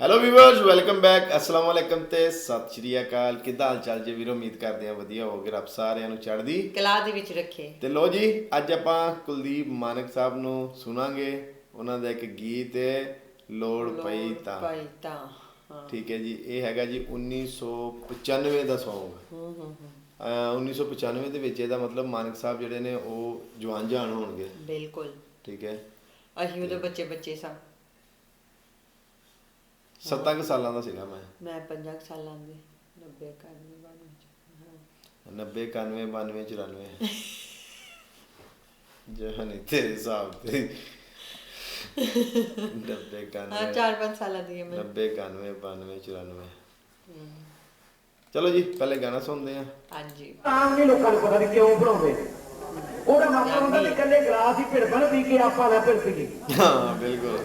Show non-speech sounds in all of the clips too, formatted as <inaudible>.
Hello viewers welcome back ਅਸਲਾਮ ਵਾਲੇਕਮ ਤੇ ਸਤਿ ਸ਼੍ਰੀ ਅਕਾਲ। ਕਿੱਦਾਂ ਹਾਲ ਚਾਲ ਜੀ ਵੀਰੋ? ਉਮੀਦ ਕਰਦੇ ਆ ਵਧੀਆ ਹੋਗੇ ਰੱਬ ਸਾਰਿਆਂ ਨੂੰ ਚੜ੍ਹਦੀ ਕਲਾ ਦੇ ਵਿੱਚ ਰੱਖੇ। ਤੇ ਲੋ ਜੀ ਅੱਜ ਆਪਾਂ ਕੁਲਦੀਪ ਮਾਨਕ ਸਾਹਿਬ ਨੂੰ ਸੁਣਾਂਗੇ। ਉਹਨਾਂ ਦਾ ਇੱਕ ਗੀਤ ਹੈ ਲੋੜ ਪਈ ਤਾਂ। ਪਈ ਤਾਂ ਹਾਂ। ਠੀਕ ਹੈ ਜੀ ਇਹ ਹੈਗਾ ਜੀ 1995 ਦਾ Song ਹੂੰ ਹੂੰ ਹੂੰ। 1995 ਦੇ ਵਿੱਚ ਇਹਦਾ ਮਤਲਬ ਮਾਨਕ ਸਾਹਿਬ ਜਿਹੜੇ ਨੇ ਉਹ ਜਵਾਨ ਜਾਨ ਹੋਣਗੇ। ਬਿਲਕੁਲ। ਠੀਕ ਹੈ। ਅਸੀਂ ਉਹਦੇ ਬੱਚੇ ਬੱਚੇ ਸਾਂ ਸੱਤਾਂ ਕੁ ਸਾਲਾਂ ਦਾ ਸੀਗਾ ਮੈਂ। ਮੈਂ 50 ਸਾਲਾਂ ਦੀ 90 91 ਬਾਅਦ ਵਿੱਚ 90 91 92 94 ਜਹਾਨੀ ਤੇਰੇ ਹਿਸਾਬ ਤੇ। 90 ਹਾਂ 91 4-5 ਸਾਲਾਂ ਦੀ ਹਾਂ ਮੈਂ। 90 91 92 94 ਚਲੋ ਜੀ ਪਹਿਲੇ ਗਾਣਾ ਸੁਣਦੇ ਆ ਹਾਂਜੀ। ਆਮ ਨਹੀਂ ਲੋਕਾਂ ਨੂੰ ਪਤਾ ਨਹੀਂ ਕਿਉਂ ਬਣਾਉਂਦੇ। ਨੇ ਉਹਦਾ ਮਾਮਾ ਹੁੰਦਾ ਵੀ ਇਕੱਲੇ ਗਲਾਸ ਹੀ ਭਿੜਬਣ ਪੀ ਕੇ ਆਪਾਂ ਨਾ ਭਿੜ ਪੀਏ ਹਾਂ ਬਿਲਕੁਲ।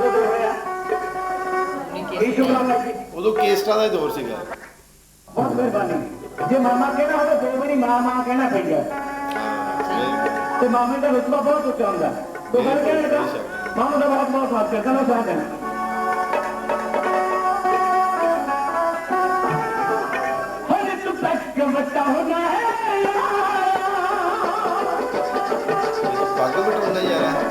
ਦਿਨ ਹੋਇਆ ਨਹੀਂ ਕੀ ਕਿ ਸ਼ੁਕਰਾਨਾ ਜੀ? ਉਦੋਂ ਕੇਸਟਾਂ ਦਾ ਹੀ ਦੌਰ ਸੀਗਾ। ਬਹੁਤ ਮਿਹਰਬਾਨੀ। ਜੇ ਮਾਮਾ ਕਹਿਣਾ ਹੋਵੇ ਦੋ ਵਾਰੀ ਮਾਂ ਮਾਂ ਕਹਿਣਾ ਪੈਂਦਾ। ਤੇ ਮਾਮੇ ਦਾ ਰੁਤਬਾ ਬਹੁਤ ਉੱਚਾ ਹੁੰਦਾ। ਤੋ ਗੱਲ ਕਹਿਣ ਲੱਗਾ? ਮਾਮਾ ਦਾ ਬਹੁਤ ਕਰਦਾ ਬੱਚਾ ਹੋਣਾ ਹੈ। ਪੱਗ ਬਟਾਉਂਦਾ ਯਾਰ।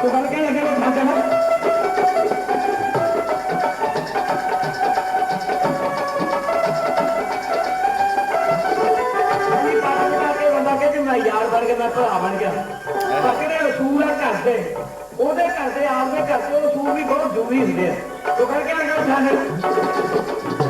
ਤੂੰ ਗੱਲ ਕਹਿਣ ਲੱਗੇ ਮੈਂ ਜਾਣਾ? ਇਹ ਬੰਦਾ ਕਹਿੰਦੇ ਮੈਂ ਯਾਰ ਬਣ ਕੇ, ਮੈਂ ਭਰਾ ਬਣ ਗਿਆ। ਪਰ ਜਿਹੜੇ ਅਸੂਲ ਆ ਘਰ ਦੇ। ਉਹਦੇ ਘਰ ਦੇ ਆਪਦੇ ਘਰ ਦੇ, ਉਹ ਅਸੂਲ ਵੀ ਬਹੁਤ ਜ਼ਰੂਰੀ ਹੁੰਦੇ ਆ। ਤੂੰ ਕਰਕੇ ਲੱਗਾ ਸਾਡੇ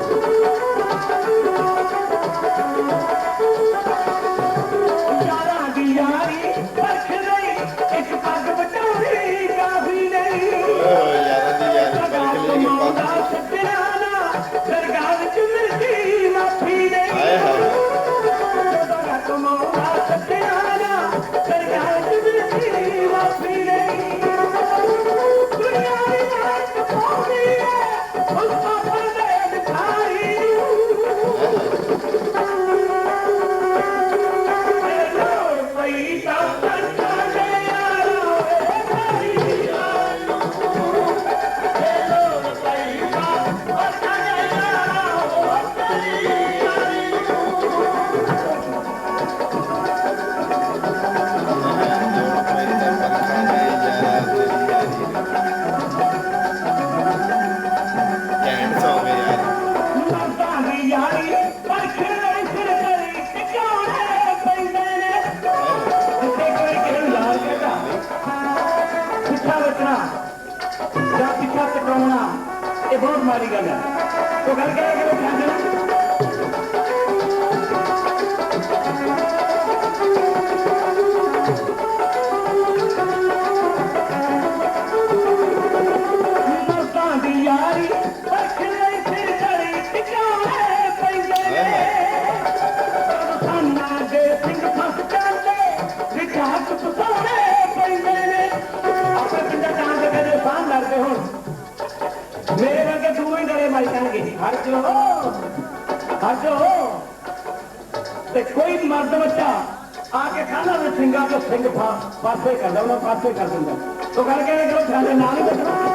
ਦੂਰ ਹੀ ਹਰ ਮਾਈ ਕਹਿਣਗੇ ਹਟ ਜੋ ਹਟ ਜੋ ਤੇ ਕੋਈ ਮਰਦ ਬੱਚਾ ਆ ਕੇ ਖਾਣਾ ਦੇ ਸਿੰਘਾਂ ਤੋਂ ਸਿੰਘ ਪਾਸੇ ਕਰ ਦਿੰਦਾ ਪਾਸੇ ਕਰ ਦਿੰਦਾ। ਤੋ ਗੱਲ ਕਹਿੰਦੇ ਕਿ ਉਹ ਸਾਡੇ ਨਾਲ ਹੀ ਬਚਣਾ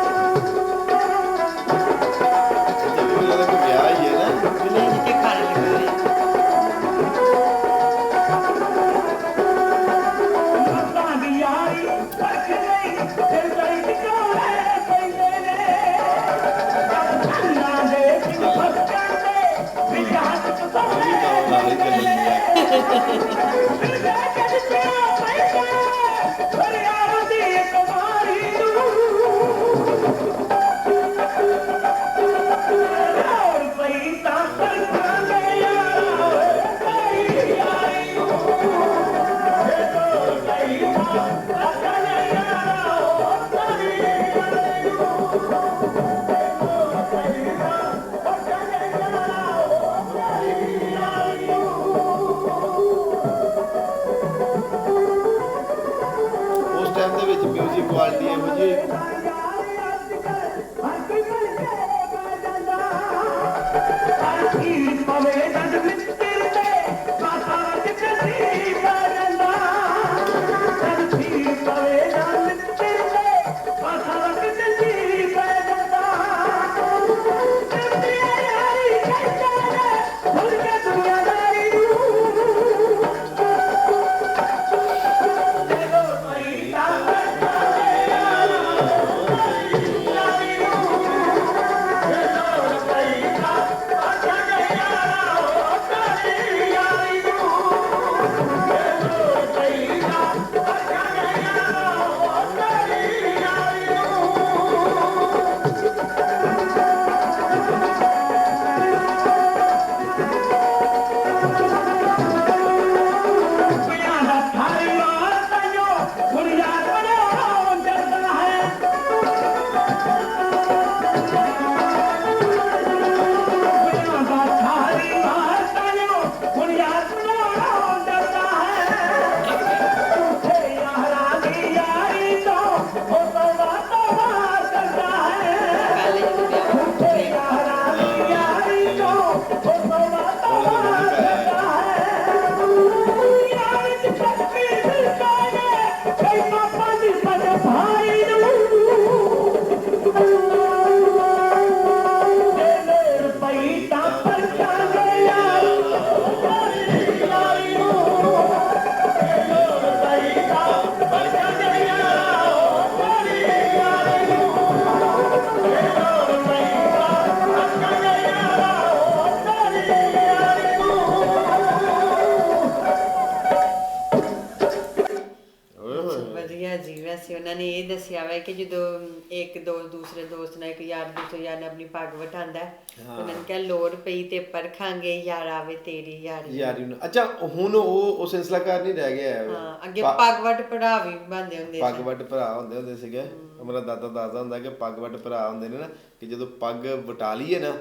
ਇੱਕ ਦੋਸਤ ਦੂਸਰੇ ਦੋਸਤ ਨਾਲ ਇੱਕ ਯਾਰ ਦੂਸਰੇ ਯਾਰ ਨਾਲ ਆਪਣੀ ਪੱਗ ਵਟਾਉਂਦਾ ਹੈ, ਉਹਨਾਂ ਨੇ ਕਿਹਾ ਲੋੜ ਪਈ ਤੇ ਪਰਖਾਂਗੇ ਯਾਰ ਆਵੇ ਤੇਰੀ ਯਾਰੀ ਯਾਰੀ ਨੂੰ। ਅੱਛਾ ਹੁਣ ਉਹ ਉਹ ਸਿਲਸਿਲਾਕਾਰ ਨਹੀਂ ਰਹਿ ਗਿਆ। ਹੈ। ਹਾਂ ਅੱਗੇ ਪਾ- ਪੱਗ ਵਟ ਪੜਾ ਵੀ ਬੰਦੇ ਹੁੰਦੇ ਪੱਗ ਸੀ। ਵੱਟ ਭਰਾ ਹੁੰਦੇ ਹੁੰਦੇ ਸੀਗੇ। ਮੇਰਾ ਦਾਦਾ ਦੱਸਦਾ ਹੁੰਦਾ ਕਿ ਪੱਗ ਵੱਟ ਭਰਾ ਹੁੰਦੇ ਨੇ ਨਾ ਕਿ ਜਦੋਂ ਪੱਗ ਵਟਾ ਲਈਏ ਨਾ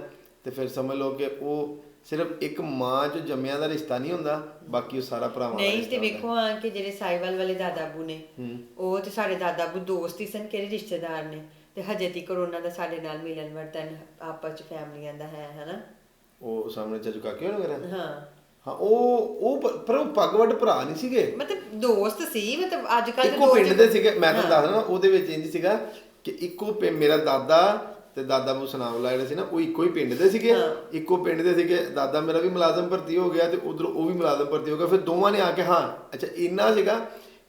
ਤੇ ਫਿਰ ਸਮਝ ਲਓ ਕਿ ਉਹ ਸਿਰਫ ਇੱਕ ਮਾਂ ਚ ਜੰਮਿਆ ਦਾ ਰਿਸ਼ਤਾ ਨਹੀਂ ਹੁੰਦਾ ਬਾਕੀ ਉਹ ਸਾਰਾ ਭਰਾਵਾਂ ਦਾ ਨਹੀਂ ਰਿਸ਼ਤਾ ਤੇ ਹੁੰਦਾ। ਵੇਖੋ ਆ ਕਿ ਜਿਹੜੇ ਸਾਈਵਾਲ ਵਾਲੇ ਦਾਦਾ ਬੂ ਨੇ ਉਹ ਤੇ ਸਾਡੇ ਦਾਦਾ ਬੂ ਦੋਸਤ ਹੀ ਸਨ ਕਿਹੜੇ ਰਿਸ਼ਤੇਦਾਰ ਨੇ? ਤੇ ਹਜੇ ਤੱਕ ਉਹਨਾਂ ਦਾ ਸਾਡੇ ਨਾਲ ਮਿਲਣ ਵਰਤਨ ਆਪਸ ਚ ਫੈਮਲੀਆਂ ਦਾ ਹੈ ਹਨਾ? ਉਹ ਸਾਹਮਣੇ ਚਾਚੂ ਕਾਕੇ ਹੋਣ ਕਰਾਂ ਹਾਂ। ਹਾਂ ਉਹ ਉਹ ਪ- ਪਰ ਉਹ ਪੱਗ ਵੱਟ ਭਰਾ ਨਹੀਂ ਸੀਗੇ। ਮਤਲਬ ਦੋਸਤ ਸੀ ਮਤਲਬ ਅੱਜ ਕੱਲ ਇੱਕੋ ਪਿੰਡ ਦੇ ਸੀਗੇ ਮੈਂ ਤੁਹਾਨੂੰ ਦੱਸਦਾ ਉਹਦੇ ਵਿੱਚ ਇੰਜ ਸੀਗਾ ਕਿ ਇੱਕੋ ਪਿੰ- ਮੇਰਾ ਦਾਦਾ ਤੇ ਦਾਦਾ ਮੂ ਸਨਾਵਲਾ ਜਿਹੜੇ ਸੀ ਨਾ ਉਹ ਇੱਕੋ ਹੀ ਪਿੰਡ ਦੇ ਸੀਗੇ। ਇੱਕੋ ਪਿੰਡ ਦੇ ਸੀਗੇ ਦਾਦਾ ਮੇਰਾ ਵੀ ਮੁਲਾਜ਼ਮ ਭਰਤੀ ਹੋ ਗਿਆ ਤੇ ਉਧਰ ਉਹ ਵੀ ਮੁਲਾਜ਼ਮ ਭਰਤੀ ਹੋ ਗਿਆ ਫਿਰ ਦੋਵਾਂ ਨੇ ਆ ਕੇ ਹਾਂ ਅੱਛਾ ਇੰਨਾ ਸੀਗਾ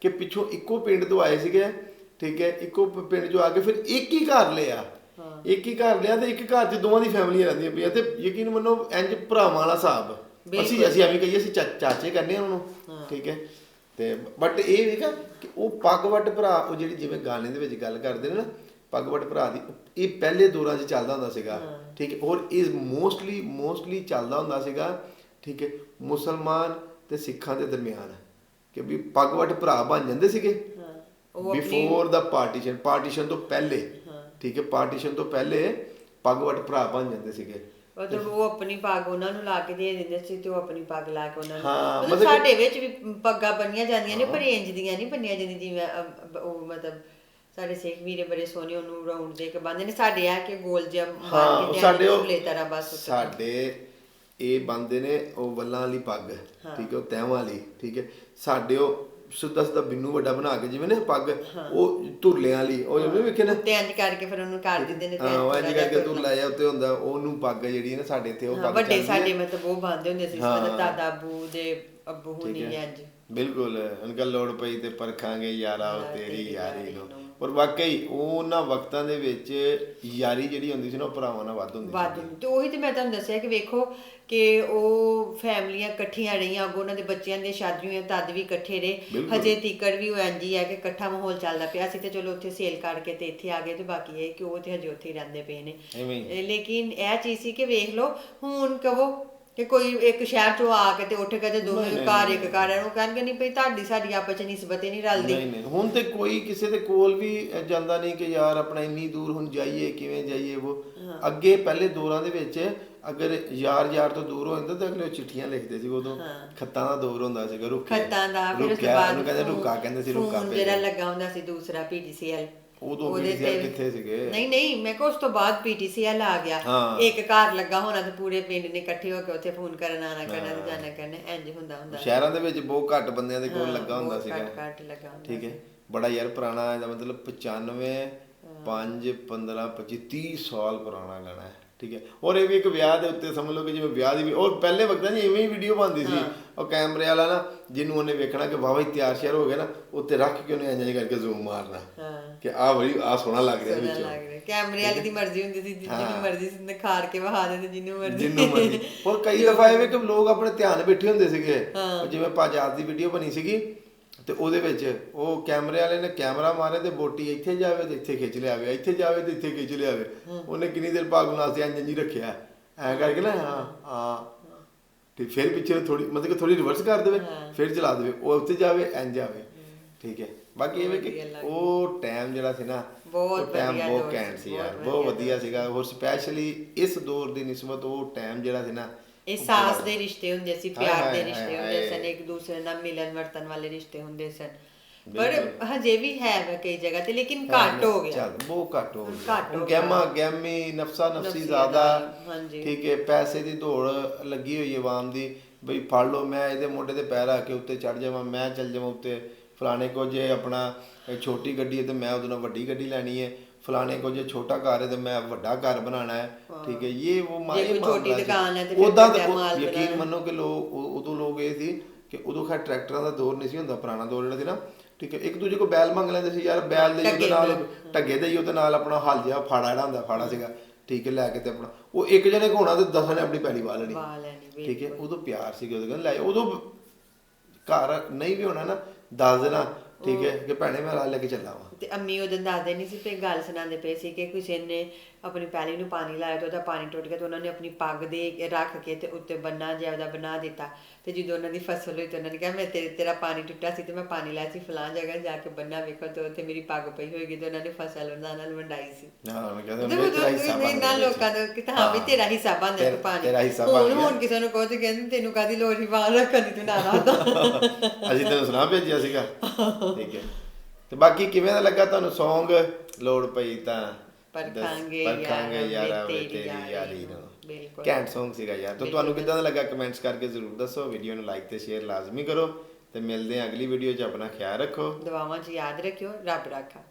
ਕਿ ਪਿੱਛੋਂ ਇੱਕੋ ਪਿੰਡ ਤੋਂ ਆਏ ਸੀਗੇ ਠੀਕ ਹੈ ਇੱਕੋ ਪਿੰਡ ਚੋਂ ਆ ਕੇ ਫਿਰ ਇੱਕ ਹੀ ਘਰ ਲਿਆ। ਇੱਕ ਹੀ ਘਰ ਲਿਆ ਤੇ ਇੱਕ ਘਰ 'ਚ ਦੋਵਾਂ ਦੀ ਫੈਮਲੀਆਂ ਰਹਿੰਦੀਆਂ ਪਈਆਂ ਤੇ ਯਕੀਨ ਮੰਨੋ ਇੰਜ ਭਰਾਵਾਂ ਵਾਲਾ ਹਿਸਾਬ। ਅਸੀਂ ਅਸੀਂ ਐਵੇਂ ਕਹੀਏ ਅਸੀਂ ਚਾਚੇ ਕਹਿੰਦੇ ਆ ਉਹਨੂੰ ਠੀਕ ਹੈ। ਤੇ ਬਟ ਇਹ ਵੀਗਾ ਕਿ ਉਹ ਪੱਗ ਵੱਟ ਭਰਾ ਉਹ ਜਿਹੜੀ ਜਿਵੇਂ ਗਾਣੇ ਦੇ ਵਿੱਚ ਗੱਲ ਕਰਦੇ ਨੇ ਨਾ ਪੱਗ ਵੱਟ ਭਰਾ ਦੀ ਇਹ ਪਹਿਲੇ ਦੌਰਾਂ 'ਚ ਚੱਲਦਾ ਹੁੰਦਾ ਸੀਗਾ। ਠੀਕ ਹੈ ਔਰ ਇਸ ਮੋਸਟਲੀ ਮੋਸਟਲੀ ਚੱਲਦਾ ਹੁੰਦਾ ਸੀਗਾ ਠੀਕ ਹੈ ਮੁਸਲਮਾਨ ਤੇ ਸਿੱਖਾਂ ਦੇ ਦਰਮਿਆਨ। ਕਿ ਵੀ ਪੱਗ ਵੱਟ ਭਰਾ ਬਣ ਜਾਂਦੇ ਸੀਗੇ। ਬਿਫੋਰ ਦਾ ਪਾਰਟੀਸ਼ਨ ਪਾਰਟੀਸ਼ਨ ਤੋਂ ਪਹਿਲੇ ਠੀਕ ਹੈ ਪਾਰਟੀਸ਼ਨ ਤੋਂ ਪਹਿਲੇ ਪੱਗ ਵੱਟ ਭਰਾ ਬਣ ਜਾਂਦੇ ਸੀਗੇ। ਮਤਲਬ ਉਹ ਆਪਣੀ ਪੱਗ ਉਹਨਾਂ ਨੂੰ ਲਾ ਕੇ ਦੇ ਦਿੰਦੇ ਸੀ ਤੇ ਉਹ ਆਪਣੀ ਪੱਗ ਲਾ ਕੇ ਉਹਨਾਂ ਨੂੰ ਮਤਲਬ ਸਾਡੇ ਵਿੱਚ ਵੀ ਪੱਗਾਂ ਬੰਨੀਆਂ ਜਾਂਦੀਆਂ ਨੇ ਪਰ ਇੰਜ ਦੀਆਂ ਨਹੀਂ ਬੰਨੀਆਂ ਜਾਂਦੀਆਂ ਜਿਵੇਂ ਉਹ ਮਤਲਬ ਸਾਡੇ ਸਿੱਖ ਵੀਰੇ ਬੜੇ ਸੋਹਣੇ ਉਹਨੂੰ ਰਾਉਂਡ ਦੇ ਕੇ ਬੰਨ੍ਹਦੇ ਨੇ ਸਾਡੇ ਆ ਕੇ ਗੋਲ ਜਿਹਾ ਮਾਰ ਕੇ ਸਾਡੇ ਉਹ ਝੂਲੇ ਤਰ੍ਹਾਂ ਬਸ। ਸਾਡੇ ਇਹ ਬੰਦੇ ਨੇ ਉਹ ਵੱਲਾਂ ਵਾਲੀ ਪੱਗ ਠੀਕ ਹੈ ਉਹ ਤਹਿਵਾਂ ਵਾਲੀ ਠੀਕ ਹੈ। ਸਾਡੇ ਉਹ ਸਿੱਧਾ ਸਿੱਧਾ ਬਿੰਨੂ ਵੱਡਾ ਬਣਾ ਕੇ ਜਿਵੇਂ ਨਾ ਪੱਗ ਉਹ ਧੁਰਲਿਆਂ ਵਾਲੀ ਉਹ ਜਿਵੇਂ ਵੇਖੇ ਨਾ ਉੱਤੇ ਇੰਜ ਕਰਕੇ ਫਿਰ ਉਹਨੂੰ ਕਰ ਦਿੰਦੇ ਨੇ ਤੇ ਹਾਂ ਉਹ ਇੰਜ ਕਰਕੇ। ਧੁਰਲਾ ਜਿਹਾ ਉੱਤੇ ਹੁੰਦਾ ਉਹਨੂੰ ਪੱਗ ਜਿਹੜੀ ਨਾ ਸਾਡੇ ਇੱਥੇ ਉਹ ਪੱਗ ਵੱਡੇ। ਸਾਡੇ ਮਤਲਬ ਉਹ ਬੰਨਦੇ ਹੁੰਦੇ ਸੀ। ਮਤਲਬ ਦਾਦਾ ਬੂ ਦੇ ਅੱਬੂ ਹੁਣੀ। ਇੰਜ ਬਿਲਕੁਲ ਅੰਕਲ ਲੋੜ ਪਈ ਤੇ ਪਰਖਾਂਗੇ ਯਾਰਾ ਉਹ ਤੇਰੀ ਯਾਰੀ ਨੂੰ ਔਰ ਵਾਕਈ ਉਹਨਾਂ ਵਕਤਾਂ ਦੇ ਵਿੱਚ ਯਾਰੀ ਜਿਹੜੀ ਹੁੰਦੀ ਸੀ ਨਾ ਉਹ ਭਰਾਵਾਂ ਨਾਲ ਵੱਧ ਹੁੰਦੀ ਵੱਧ ਤੇ ਉਹੀ ਤੇ ਮੈਂ ਤੁਹਾਨੂੰ ਦੱਸਿਆ ਕਿ ਵੇਖੋ ਕਿ ਉਹ ਫੈਮਲੀਆਂ ਇਕੱਠੀਆਂ ਰਹੀਆਂ ਅੱਗੋਂ ਉਹਨਾਂ ਦੇ ਬੱਚਿਆਂ ਦੀਆਂ ਸ਼ਾਦੀਆਂ ਹੋਈਆਂ ਤਦ ਵੀ ਇਕੱਠੇ ਰਹੇ। ਹਜੇ ਤੀਕਰ ਵੀ ਉਹ ਇੰਜ ਹੀ ਹੈ ਕਿ ਇਕੱਠਾ ਮਾਹੌਲ ਚੱਲਦਾ ਪਿਆ ਸੀ ਤੇ ਚਲੋ ਉੱਥੇ ਸੇਲ ਕਰਕੇ ਤੇ ਇੱਥੇ ਆ ਗਏ ਤੇ ਬਾਕੀ ਇਹ ਕਿ ਉਹ ਤੇ ਹਜੇ ਉੱਥੇ ਹੀ ਰਹਿੰਦੇ ਪਏ ਨੇ। ਲੇਕਿਨ ਇਹ ਚੀਜ਼ ਸੀ ਕਿ ਵੇਖ ਲਓ ਹੁਣ ਕਹੋ ਕਿ ਕੋਈ ਇੱਕ ਸ਼ਹਿਰ ਚੋਂ ਆ ਕੇ ਤੇ ਉੱਠ ਕੇ ਤੇ ਦੋਵੇਂ ਘਰ ਇੱਕ ਘਰ ਉਹ ਕਹਿਣਗੇ ਨਹੀਂ ਭਈ ਤੁਹਾਡੀ ਸਾਡੀ ਆਪਸ ਚ ਨਿਸਬਤ ਹੀ ਨਹੀਂ ਰਲਦੀ। ਨਹੀਂ ਨਹੀਂ। ਹੁਣ ਤੇ ਕੋਈ ਕਿਸੇ ਦੇ ਕੋਲ ਵੀ ਜਾਂਦਾ ਨਹੀਂ ਕਿ ਯਾਰ ਆਪਣਾ ਇੰਨੀ ਦੂਰ ਹੁਣ ਜਾਈਏ ਕਿਵੇਂ ਜਾਈਏ ਉਹ ਅੱਗੇ ਪਹਿਲੇ ਦੌਰਾਂ ਦੇ ਵਿੱਚ ਅਗਰ ਯਾਰ ਯਾਰ ਤੋਂ ਦੂਰ ਹੋ ਜਾਂਦਾ ਤਾਂ ਅਗਲੇ ਚਿੱਠੀਆਂ ਲਿਖਦੇ ਸੀ ਉਦੋਂ ਖੱਤਾਂ ਦਾ ਦੌਰ ਹੁੰਦਾ ਸੀਗਾ ਰੁੱਖੇ ਖੱਤਾਂ ਦਾ ਫਿਰ ਉਸ ਤੋਂ ਬਾਅਦ ਉਹਨੂੰ ਕਹਿੰਦੇ ਰੁੱਕਾ ਕਹਿੰਦੇ ਸੀ ਰੁੱਕਾ ਫੋਨ ਜਿਹੜਾ ਲੱਗਾ ਹੁੰਦਾ ਸੀ ਦੂਸਰਾ ਪੀਟੀਸੀਐਲ ਉਦੋਂ PTCL ਕਿੱਥੇ ਸੀਗੇ? ਨਹੀਂ ਨਹੀਂ ਮੈਂ ਕਿਹਾ ਉਸ ਤੋਂ ਬਾਅਦ ਪੀਟੀਸੀਐਲ ਆ ਗਿਆ। ਹਾਂ। ਇੱਕ ਘਰ ਲੱਗਾ ਹੋਣਾ ਤੇ ਪੂਰੇ ਪਿੰਡ ਨੇ ਇਕੱਠੇ ਹੋ ਕੇ ਉੱਥੇ ਫੋਨ ਕਰਨ ਆਣਾ ਕਰਨਾ ਤੇ ਜਾਣਾ ਕਰਨਾ ਇੰਜ ਹੁੰਦਾ ਹੁੰਦਾ ਸ਼ਹਿਰਾਂ ਦੇ ਵਿੱਚ ਬਹੁਤ ਘੱਟ ਬੰਦਿਆਂ ਦੇ ਕੋਲ ਲੱਗਾ ਹੁੰਦਾ ਸੀਗਾ। ਘੱਟ ਘੱਟ ਲੱਗਾ ਹੁੰਦਾ ਠੀਕ ਹੈ। ਬੜਾ ਯਾਰ ਪੁਰਾਣਾ ਇਹਦਾ ਮਤਲਬ 95 5 15 25 30 ਸਾਲ ਪੁਰਾਣਾ ਗਾਣਾ ਹੈ। ਠੀਕ ਹੈ। ਔਰ ਇਹ ਵੀ ਇੱਕ ਵਿਆਹ ਦੇ ਉੱਤੇ ਸਮਝ ਲਓ ਕਿ ਜਿਵੇਂ ਵਿਆਹ ਦੀ ਵੀ ਔਰ ਪਹਿਲੇ ਵਕਤਾਂ 'ਚ ਇਵੇਂ ਹੀ ਵੀਡੀਓ ਬਣਦੀ ਸੀ ਉਹ ਕੈਮਰੇ ਵਾਲਾ ਨਾ ਜਿਹਨੂੰ ਉਹਨੇ ਵੇਖਣਾ ਕਿ ਵਾਵਾ ਹੀ ਤਿਆਰ ਸ਼ਿਆਰ ਹੋ ਗਿਆ ਨਾ ਉੱਤੇ ਰੱਖ ਕੇ ਉਹਨੇ ਇੰਜ ਕਰਕੇ ਜ਼ੂਮ ਮਾਰਨਾ। ਹਾਂ। ਕਿ ਆਹ ਬੜੀ ਆਹ ਸੋਹਣਾ ਲੱਗ ਰਿਹਾ ਵਿੱਚੋਂ। ਲੱਗ ਰਿਹਾ। ਕੈਮਰੇ ਵਾਲੇ ਦੀ ਮਰਜ਼ੀ ਹੁੰਦੀ ਸੀ ਜਿਹਨੂੰ ਮਰਜ਼ੀ ਸੀ ਖਾਰ ਕੇ ਵਹਾ ਦੇ ਤੇ ਜਿਹਨੂੰ ਮਰਜ਼ੀ। ਜਿੰਨੂੰ ਮਰਜ਼ੀ। ਔਰ ਕਈ ਦਫਾ ਇਹ ਵੀ ਕਿ ਲੋਕ ਆਪਣੇ ਧਿਆਨ ਬੈਠੇ ਹੁੰਦੇ ਸੀਗੇ। ਜਿਵੇਂ ਪਾਜਾਦ ਦੀ ਵੀਡੀਓ ਬਣੀ ਸੀਗੀ ਤੇ ਉਹਦੇ ਵਿੱਚ ਉਹ ਕੈਮਰੇ ਵਾਲੇ ਨੇ ਕੈਮਰਾ ਮਾਰਿਆ ਤੇ ਬੋਟੀ ਇੱਥੇ ਜਾਵੇ ਤੇ ਇੱਥੇ ਖਿੱਚ ਲਿਆਵੇ ਇੱਥੇ ਜਾਵੇ ਤੇ ਇੱਥੇ ਖਿੱਚ ਲਿਆਵੇ। ਉਹਨੇ ਕਿੰਨੀ ਦੇਰ ਭਾਗੂ ਨਾਲ ਸੀ ਇੰਜ ਹੀ ਰੱਖਿਆ। ਐ ਕਰਕੇ ਨਾ ਹਾਂ ਹਾਂ। ਤੇ ਫਿਰ ਪਿੱਛੇ ਥੋੜੀ ਮਤਲਬ ਕਿ ਥੋੜੀ ਰਿਵਰਸ ਕਰ ਦੇਵੇ ਫਿਰ ਚਲਾ ਦੇਵੇ। ਉਹ ਉੱਤੇ ਜਾਵੇ ਇੰਜ ਜਾਵੇ। ਠੀਕ ਹੈ। ਬਾਕੀ ਇਹ ਵੀ ਕਿ ਉਹ ਟਾਈਮ ਜਿਹੜਾ ਸੀ ਨਾ ਬਹੁਤ ਵਧੀਆ ਬਹੁਤ ਘੈਂਟ ਸੀ, ਯਾਰ। ਬਹੁਤ ਵਧੀਆ ਸੀਗਾ। ਹੋਰ ਸਪੈਸ਼ਲੀ ਇਸ ਦੌਰ ਦੀ ਨਿਸਬਤ ਉਹ ਟਾਈਮ ਜਿਹੜਾ ਸੀ ਨਾ ਇਹ ਸਾਸ ਦੇ ਰਿਸ਼ਤੇ ਹੁੰਦੇ ਸੀ ਪਿਆਰ ਦੇ ਰਿਸ਼ਤੇ। ਹੁੰਦੇ ਸਨ ਇੱਕ ਦੂਸਰੇ ਨਾਲ ਮਿਲਨ ਵਰਤਨ ਵਾਲੇ ਰਿਸ਼ਤੇ ਹੁੰਦੇ ਸਨ। ਪਰ ਹਜੇ ਵੀ ਹੈ ਵਾ ਕਈ ਜਗ੍ਹਾ ਤੇ ਲੇਕਿਨ ਘੱਟ ਹੋ ਗਿਆ। ਚੱਲ ਬਹੁਤ ਘੱਟ ਹੋ ਗਿਆ। ਹੁਣ ਗਹਿਮਾ ਗਹਿਮੀ ਨਫਸਾ ਨਫਸੀ ਜ਼ਿਆਦਾ। ਠੀਕ ਹੈ ਪੈਸੇ ਦੀ ਦੌੜ ਲੱਗੀ ਹੋਈ ਹੈ ਆਵਾਮ ਦੀ। ਬਈ ਫੜ ਲਓ ਮੈਂ ਇਹਦੇ ਮੋਢੇ ਤੇ ਪੈਰ ਰੱਖ ਕੇ ਉੱਤੇ ਚੜ ਜਾਵਾਂ ਮੈਂ ਚੱਲ ਜਾਵਾਂ ਉੱਤੇ। ਫਲਾਣੇ ਕੋ ਜੇ ਆਪਣਾ ਛੋਟੀ ਗੱਡੀ ਹੈ ਤੇ ਮੈਂ ਉਹਦੇ ਨਾਲ ਵੱਡੀ ਗੱਡੀ ਲੈਣੀ ਹੈ। ਫਲਾਣੇ ਕੋ ਜੇ ਛੋਟਾ ਘਰ ਹੈ ਤੇ ਮੈਂ ਵੱਡਾ ਘਰ ਬਣਾਉਣਾ ਹੈ। ਠੀਕ ਹੈ ਇਹ ਉਹ ਮਾਰੇ ਕੋਈ ਛੋਟੀ ਦੁਕਾਨ ਹੈ ਤੇ ਉਹਦਾ ਯਕੀਨ। ਮੰਨੋ ਕਿ ਲੋਕ ਉਦੋਂ ਲੋਕ ਇਹ ਸੀ ਕਿ ਉਦੋਂ ਖੈਰ ਟਰੈਕਟਰਾਂ ਦਾ ਦੌਰ ਨਹੀਂ ਸੀ ਹੁੰਦਾ ਪੁਰਾਣਾ ਦੌਰ ਜਿਹੜਾ ਸੀ ਨਾ। ਠੀਕ ਹੈ ਇੱਕ ਦੂਜੇ ਕੋ ਬੈਲ ਮੰਗ ਲੈਂਦੇ ਸੀ ਯਾਰ ਬੈਲ ਦੇ ਉਹਦੇ ਨਾਲ। ਢੱਗੇ ਦੇ ਹੀ ਉਹਦੇ ਨਾਲ ਆਪਣਾ ਹਲ ਜਿਹਾ ਫਾੜਾ ਜਿਹੜਾ ਹੁੰਦਾ ਫਾੜਾ ਸੀਗਾ। ਠੀਕ ਹੈ ਲੈ ਕੇ ਤੇ ਆਪਣਾ ਉਹ ਇੱਕ ਜਣੇ ਕੋਣਾ ਤੇ ਦਸਾਂ ਨੇ ਆਪਣੀ ਪੈਲੀ ਵਾਹ ਲੈਣੀ, ਠੀਕ ਹੈ ਉਦੋਂ ਪਿਆਰ ਸੀਗਾ ਉਹਦੇ ਨਾਲ ਲੈ ਉਦੋਂ ਘਰ ਨਹੀਂ ਵੀ ਹੋਣਾ ਨਾ ਦੱਸ ਦੇਣਾ ਠੀਕ ਹੈ ਕਿ ਭੈਣੇ ਮੈਂ ਨਾਲ ਲੈ ਕੇ ਚੱਲਾਂ ਵਾਂ। ਤੇ ਅੰਮੀ ਉਦੋਂ ਦੱਸਦੇ ਨਹੀਂ ਸੀ ਤੇ ਗੱਲ ਸੁਣਾਉਂਦੇ ਪਏ ਸੀ ਕਿ ਕਿਸੇ ਨੇ ਆਪਣੀ ਪੈਲੀ ਨੂੰ ਪਾਣੀ ਲਾਇਆ ਤੇ ਉਹਦਾ ਪਾਣੀ ਟੁੱਟ ਗਿਆ ਤੇ ਉਹਨਾਂ ਨੇ ਆਪਣੀ ਪੱਗ ਦੇ ਰੱਖ ਕੇ ਤੇ ਉੱਤੇ ਬੰਨਾ ਜਿਹਾ ਉਹਦਾ ਬਣਾ ਦਿੱਤਾ। ਤੇ ਜਦੋਂ ਉਹਨਾਂ ਦੀ ਫਸਲ ਹੋਈ ਤੇ ਉਹਨਾਂ ਨੇ ਕਿਹਾ ਮੈਂ ਤੇਰੇ ਤੇਰਾ ਪਾਣੀ ਟੁੱਟਾ ਸੀ ਤੇ ਮੈਂ ਪਾਣੀ ਲਾਇਆ ਸੀ ਫਲਾਂ ਜਗ੍ਹਾ ਜਾ ਕੇ ਬੰਨਾ ਵੇਖੋ ਤੇ ਉੱਥੇ ਮੇਰੀ ਪੱਗ ਪਈ ਹੋਏਗੀ। ਤੇ ਉਹਨਾਂ ਨੇ ਫਸਲ ਉਹਨਾਂ ਨਾਲ ਵੰਡਾਈ ਸੀ। ਨਾ ਮੈਂ ਕਹਿੰਦਾ ਮੇਰੇ ਤੇਰਾ ਹਿੱਸਾ ਬਣ ਗਿਆ ਲੋਕਾਂ ਦਾ ਕਿ ਹਾਂ ਵੀ ਤੇਰਾ ਹਿੱਸਾ ਬਣ ਜਾ ਤੇਰਾ- ਪਾਣੀ। ਤੇਰਾ ਹਿੱਸਾ ਬਣ ਹੁਣ ਗਿਆ। ਹੁਣ ਕਿਸੇ ਨੂੰ ਕਹੋ ਤੇ ਕਹਿੰਦੇ ਤੈਨੂੰ ਕਾਦੀ ਲੋੜ ਹੀ ਵਾਹ ਰੱਖਣ ਦੀ ਤੂੰ ਨਾ ਰੱਖਦਾ <laughs> ਅਸੀਂ ਤੈਨੂੰ ਸੁਣਾ ਭੇਜਿਆ ਸੀਗਾ। ਠੀਕ ਹੈ। ਤੇ ਬਾਕੀ ਕਿਵੇਂ ਦਾ ਲੱਗਾ ਤੁਹਾਨੂੰ? Song ਲੋੜ ਪਈ ਤਾਂ ਪਰਖਾਂਗੇ ਪਰਖਾਂਗੇ ਯਾਰ ਆਵੇ ਤੇਰੀ ਯਾਰੀ ਨੂੰ। ਘੈਂਟ Song ਸੀਗਾ ਯਾਰ ਤਾਂ ਤੁਹਾਨੂੰ ਕਿਦਾਂ ਦਾ ਲੱਗਾ ਕਮੈਂਟਸ ਕਰਕੇ ਜ਼ਰੂਰ ਦੱਸੋ ਵੀਡੀਓ ਨੂੰ ਲਾਈਕ ਤੇ ਸ਼ੇਅਰ ਲਾਜ਼ਮੀ ਕਰੋ ਤੇ ਮਿਲਦੇ ਹਾਂ ਅਗਲੀ ਵੀਡੀਓ 'ਚ ਆਪਣਾ ਖਿਆਲ ਰੱਖੋ। ਦੁਆਵਾਂ 'ਚ ਯਾਦ ਰੱਖਿਓ। ਰੱਬ ਰਾਖਾ।